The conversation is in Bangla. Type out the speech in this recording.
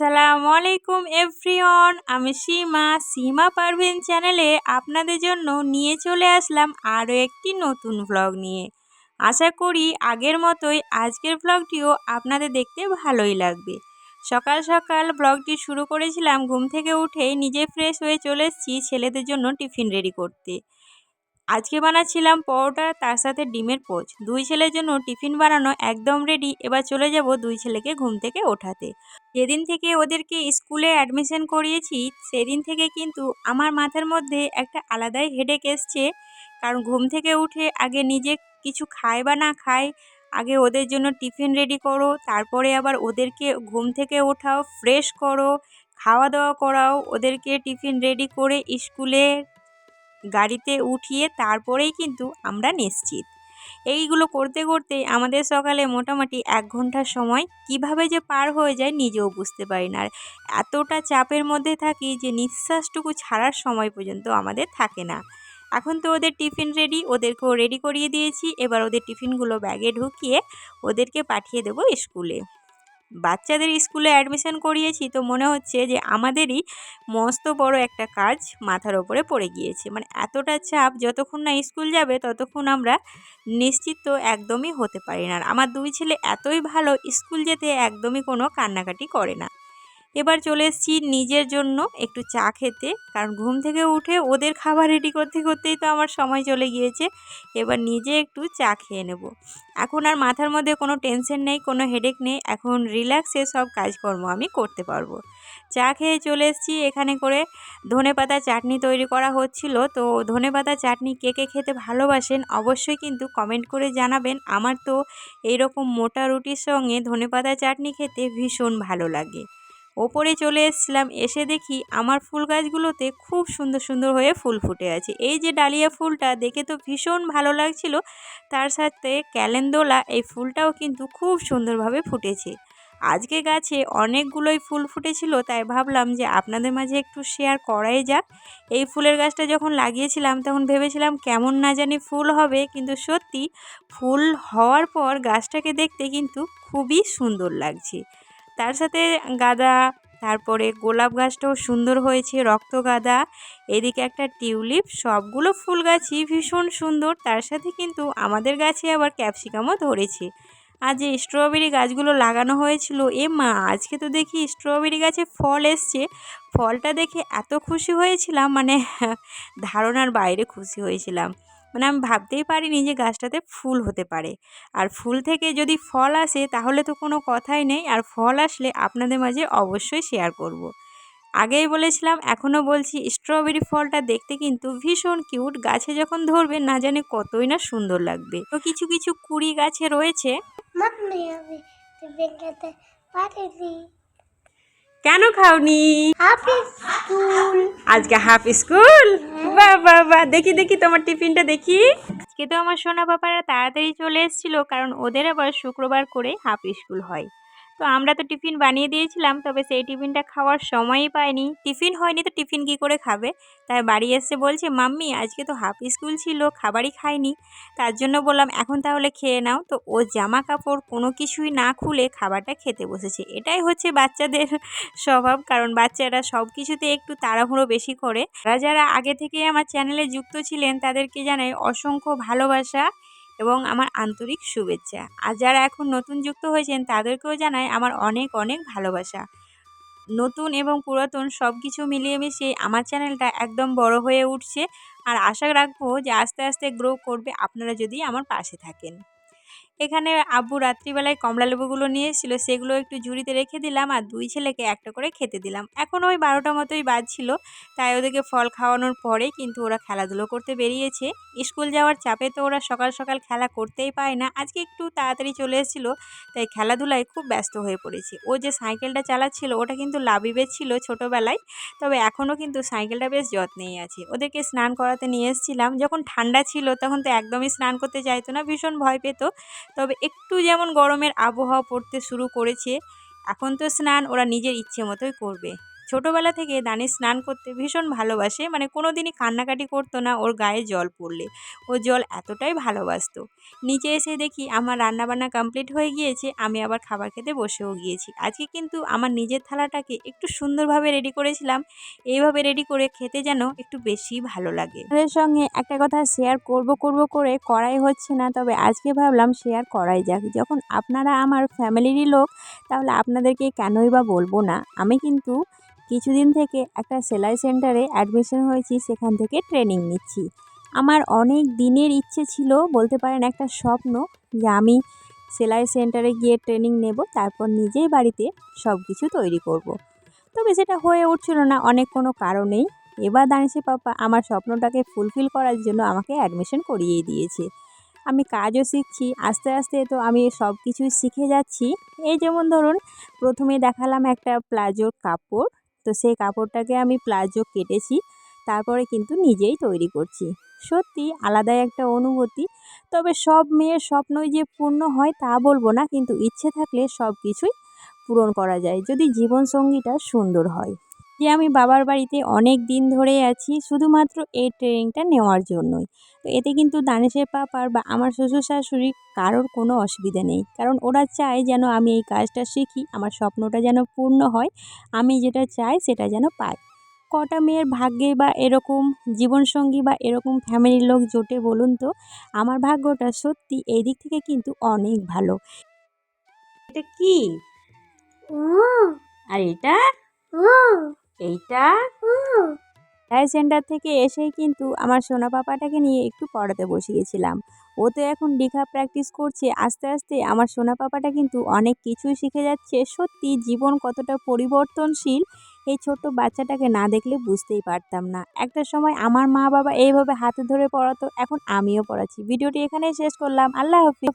আসসালামু আলাইকুম এভরিওয়ান, আমি সীমা। সীমা পারভিন চ্যানেলে আপনাদের জন্য নিয়ে চলে আসলাম আরও একটি নতুন ভ্লগ নিয়ে। আশা করি আগের মতোই আজকের ভ্লগটিও আপনাদের দেখতে ভালোই লাগবে। সকাল সকাল ব্লগটি শুরু করেছিলাম, ঘুম থেকে উঠেই নিজে ফ্রেশ হয়ে চলে এসেছি ছেলেদের জন্য টিফিন রেডি করতে। আজকে বানাচ্ছিলাম পরোটা, তার সাথে ডিমের পোচ। দুই ছেলের জন্য টিফিন বানানো একদম রেডি এবার চলে যাব দুই ছেলেকে ঘুম থেকে ওঠাতে। যেদিন থেকে ওদেরকে স্কুলে অ্যাডমিশন করিয়েছি, সেদিন থেকে কিন্তু আমার মাথার মধ্যে একটা আলাদাই হেডেক এসছে। কারণ ঘুম থেকে উঠে আগে নিজে কিছু খায় বা না খায় আগে ওদের জন্য টিফিন রেডি করো, তারপরে আবার ওদেরকে ঘুম থেকে ওঠাও ফ্রেশ করো খাওয়া দাওয়া করাও, ওদেরকে টিফিন রেডি করে স্কুলে গাড়িতে উঠিয়ে তারপরেই কিন্তু আমরা নিশ্চিত। এইগুলো করতে করতে আমাদের সকালে মোটামুটি এক ঘণ্টার সময় কীভাবে যে পার হয়ে যায় নিজেও বুঝতে পারি না। আর এতটা চাপের মধ্যে থাকি যে নিঃশ্বাসটুকু ছাড়ার সময় পর্যন্ত আমাদের থাকে না। এখন তো ওদের টিফিন রেডি, ওদেরকেও রেডি করিয়ে দিয়েছি। এবার ওদের টিফিনগুলো ব্যাগে ঢুকিয়ে ওদেরকে পাঠিয়ে দেবো স্কুলে। বাচ্চাদের স্কুলে অ্যাডমিশন করিয়েছি তো মনে হচ্ছে যে আমাদেরই মস্ত বড় একটা কাজ মাথার ওপরে পড়ে গিয়েছে। মানে এতটা চাপ যতক্ষণ না স্কুল যাবে ততক্ষণ আমরা নিশ্চিত তো একদমই হতে পারি না। আর আমার দুই ছেলে এতই ভালো, স্কুল যেতে একদমই কোনো কান্নাকাটি করে না। এবার চলে এসেছি নিজের জন্য একটু চা খেতে। কারণ ঘুম থেকে উঠে ওদের খাবার রেডি করতে করতেই তো আমার সময় চলে গিয়েছে। এবার নিজে একটু চা খেয়ে নেব। এখন আর মাথার মধ্যে কোনো টেনশন নেই, কোনো হেডেক নেই। এখন রিল্যাক্সে সব কাজকর্ম আমি করতে পারব। চা খেয়ে চলে এসেছি। এখানে করে ধনে পাতা চাটনি তৈরি করা হচ্ছিল। তো ধনে পাতা চাটনি কে কে খেতে ভালোবাসেন অবশ্যই কিন্তু কমেন্ট করে জানাবেন। আমার তো এইরকম মোটা রুটির সঙ্গে ধনে পাতা চাটনি খেতে ভীষণ ভালো লাগে। ওপরে চলে এসেছিলাম, এসে দেখি আমার ফুল গাছগুলোতে খুব সুন্দর সুন্দর হয়ে ফুল ফুটে আছে। এই যে ডালিয়া ফুলটা দেখে তো ভীষণ ভালো লাগছিল, তার সাথে ক্যালেন্দোলা এই ফুলটাও কিন্তু খুব সুন্দরভাবে ফুটেছে। আজকে গাছে অনেকগুলোই ফুল ফুটেছিল, তাই ভাবলাম যে আপনাদের মাঝে একটু শেয়ার করাই যাক। এই ফুলের গাছটা যখন লাগিয়েছিলাম, তখন ভেবেছিলাম কেমন না জানি ফুল হবে, কিন্তু সত্যি ফুল হওয়ার পর গাছটাকে দেখতে কিন্তু খুবই সুন্দর লাগছে। তার সাথে গাঁদা, তারপরে গোলাপ গাছটাও সুন্দর হয়েছে, রক্ত গাঁদা, এদিকে একটা টিউলিপ, সবগুলো ফুল গাছই ভীষণ সুন্দর, তার সাথে কিন্তু আমাদের গাছে আবার ক্যাপসিকামও ধরেছে। আর যে স্ট্রবেরি গাছগুলো লাগানো হয়েছিল, এ মা, আজকে তো দেখি স্ট্রবেরি গাছে ফল এসছে। ফলটা দেখে এত খুশি হয়েছিলাম মানে ধারণার বাইরে খুশি হয়েছিলাম। মানে আমি ভাবতেই পারিনি যে গাছটাতে ফুল হতে পারে। আর ফুল থেকে যদি ফল আসে তাহলে তো কোনো কথাই নেই। আর ফল আসলে আপনাদের মাঝে অবশ্যই শেয়ার করব। আগেই বলেছিলাম এখনও বলছি স্ট্রবেরি ফলটা দেখতে কিন্তু ভীষণ কিউট গাছে যখন ধরবে না জানে কতই না সুন্দর লাগবে। তো কিছু কিছু কুড়ি গাছে রয়েছে। কেন খাওনি? স্কুল। আজকে হাফ স্কুল? বাহ বাহ দেখি দেখি তোমার টিফিনটা দেখি। আজকে তো আমার সোনা বাবারা তাড়াতাড়ি চলে এসেছিল কারণ ওদের আবার শুক্রবার করে হাফ স্কুল হয়। তো আমরা তো টিফিন বানিয়ে দিয়েছিলাম, তবে সেই টিফিনটা খাওয়ার সময়ই পাইনি। টিফিন হয়নি তো টিফিন কি করে খাবে? তাই বাড়ি এসে বলছে, মাম্মি, আজকে তো হাফ স্কুল ছিল, খাবারই খাইনি। তার জন্য বললাম, এখন তাহলে খেয়ে নাও। তো ও জামা কাপড় কোনো কিছুই না খুলে খাবারটা খেতে বসেছে। এটাই হচ্ছে বাচ্চাদের স্বভাব, কারণ বাচ্চারা সব কিছুতে একটু তাড়াহুড়ো বেশি করে। তারা যারা আগে থেকে আমার চ্যানেলে যুক্ত ছিলেন, তাদেরকে জানাই অসংখ্য ভালোবাসা। এবং আমার আন্তরিক শুভেচ্ছা। আর যারা এখন নতুন যুক্ত হয়েছেন, তাদেরকেও জানাই আমার অনেক অনেক ভালোবাসা। নতুন এবং পুরাতন সব কিছু মিলিয়ে মিশিয়ে আমার চ্যানেলটা একদম বড় হয়ে উঠছে। আর আশা রাখব যে আস্তে আস্তে গ্রো করবে আপনারা যদি আমার পাশে থাকেন। এখানে আব্বু রাত্রিবেলায় কমলা লেবুগুলো নিয়ে এসেছিল সেগুলো একটু ঝুড়িতে রেখে দিলাম আর দুই ছেলেকে একটা করে খেতে দিলাম। এখন ওই বারোটা মতোই বাজছিল, তাই ওদেরকে ফল খাওয়ানোর পরে কিন্তু ওরা খেলাধুলো করতে বেরিয়েছে। স্কুল যাওয়ার চাপে তো ওরা সকাল সকাল খেলা করতেই পায় না, আজকে একটু তাড়াতাড়ি চলে এসেছিল, তাই খেলাধুলায় খুব ব্যস্ত হয়ে পড়েছে। ও যে সাইকেলটা চালাচ্ছিল, ওটা কিন্তু লাবিবের ছিল ছোটোবেলায়, তবে এখনও কিন্তু সাইকেলটা বেশ যত্নেই আছে। ওদেরকে স্নান করাতে নিয়ে এসেছিলাম, যখন ঠান্ডা ছিল তখন তো একদমই স্নান করতে চাইতো না, ভীষণ ভয় পেত তবে একটু যেমন গরমের আবহাওয়া পড়তে শুরু করেছে, এখন তো স্নান ওরা নিজের ইচ্ছে মতোই করবে। ছোটোবেলা থেকে দানি স্নান করতে ভীষণ ভালোবাসে। মানে কোনো দিনই কান্নাকাটি করতো না, ওর গায়ে জল পড়লে। ও জল এতটাই ভালোবাসত। নিচে এসে দেখি আমার রান্নাবান্না কমপ্লিট হয়ে গিয়েছে, আমি আবার খাবার খেতে বসেও গিয়েছি। আজকে কিন্তু আমার নিজের থালাটাকে একটু সুন্দরভাবে রেডি করেছিলাম। এইভাবে রেডি করে খেতে যেন একটু বেশি ভালো লাগে। আপনাদের সঙ্গে একটা কথা শেয়ার করব করব করে করাই হচ্ছে না, তবে আজকে ভাবলাম শেয়ার করাই যাক। যখন আপনারা আমার ফ্যামিলিরই লোক, তাহলে আপনাদেরকে কেনই বা বলব না? আমি কিন্তু কিছুদিন থেকে একটা সেলাই সেন্টারে অ্যাডমিশন হয়েছি, সেখান থেকে ট্রেনিং নিচ্ছি। আমার অনেক দিনের ইচ্ছে ছিল, বলতে পারেন একটা স্বপ্ন, যে আমি সেলাই সেন্টারে গিয়ে ট্রেনিং নেব, তারপর নিজেই বাড়িতে সব কিছু তৈরি করব। তবে সেটা হয়ে উঠছিল না, অনেক কোনো কারণেই। এবার দানিশি পাপা আমার স্বপ্নটাকে ফুলফিল করার জন্য আমাকে অ্যাডমিশন করিয়ে দিয়েছে। আমি কাজও শিখছি, আস্তে আস্তে তো আমি সব কিছুই শিখে যাচ্ছি। এই যেমন ধরুন, প্রথমে দেখালাম একটা প্লাজোর কাপড় তো সেই কাপড়টাকে আমি প্লাজো কেটেছি, তারপরে কিন্তু নিজেই তৈরি করছি। সত্যি আলাদাই একটা অনুভূতি, তবে সব মেয়ের স্বপ্নই যে পূর্ণ হয় তা বলব না, কিন্তু ইচ্ছে থাকলে সব কিছুই পূরণ করা যায়, যদি জীবনসঙ্গীটা সুন্দর হয়। যে আমি বাবার বাড়িতে অনেক দিন ধরে আছি শুধুমাত্র এই ট্রেনিংটা নেওয়ার জন্যই। তো এতে কিন্তু দানেশের পাপার বা আমার শ্বশুর শাশুড়ি কারোর কোনো অসুবিধা নেই। কারণ ওরা চায় যেন আমি এই কাজটা শিখি আমার স্বপ্নটা যেন পূর্ণ হয় আমি যেটা চাই সেটা যেন পাই। কটা মেয়ের ভাগ্যে বা এরকম জীবনসঙ্গী বা এরকম ফ্যামিলির লোক জোটে বলুন তো আমার ভাগ্যটা সত্যি এই দিক থেকে কিন্তু অনেক ভালো। এটা কি? আর এটা? এইটা? সেলাই সেন্টার থেকে এসেই কিন্তু আমার সোনা পাপাটাকে নিয়ে একটু পড়াতে বসিয়েছিলাম। ও তো এখন লেখা প্র্যাকটিস করছে আস্তে আস্তে আমার সোনা পাপাটা কিন্তু অনেক কিছুই শিখে যাচ্ছে। সত্যি জীবন কতটা পরিবর্তনশীল এই ছোট্ট বাচ্চাটাকে না দেখলে বুঝতেই পারতাম না। একটা সময় আমার মা বাবা এইভাবে হাতে ধরে পড়াতো এখন আমিও পড়াচ্ছি। ভিডিওটি এখানেই শেষ করলাম। আল্লাহ হাফিজ।